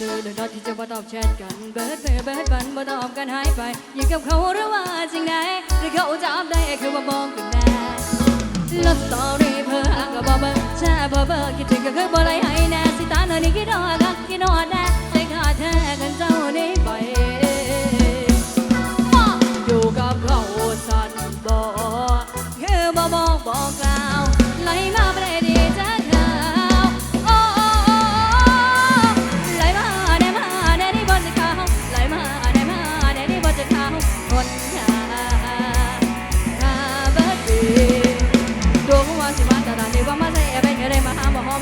มือเดินที่จะมาตอบแชทกันเบิดมือเบิดบันมาตอบกันหายไปอยู่กับเขาหรือว่าจริงไหนหรือเขาจับได้คือว่ามองกันแน่ลบสตอรี่เพื่อก็บ่เบิร์แช่บอเบอร์คิดถึงก็คือบ่ไรให้แน่สิตาหน่อยนี่คิดอดกันคิดฮอด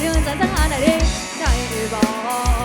ချင်းစံစံဟာနေတယ်နိုင်နေပါ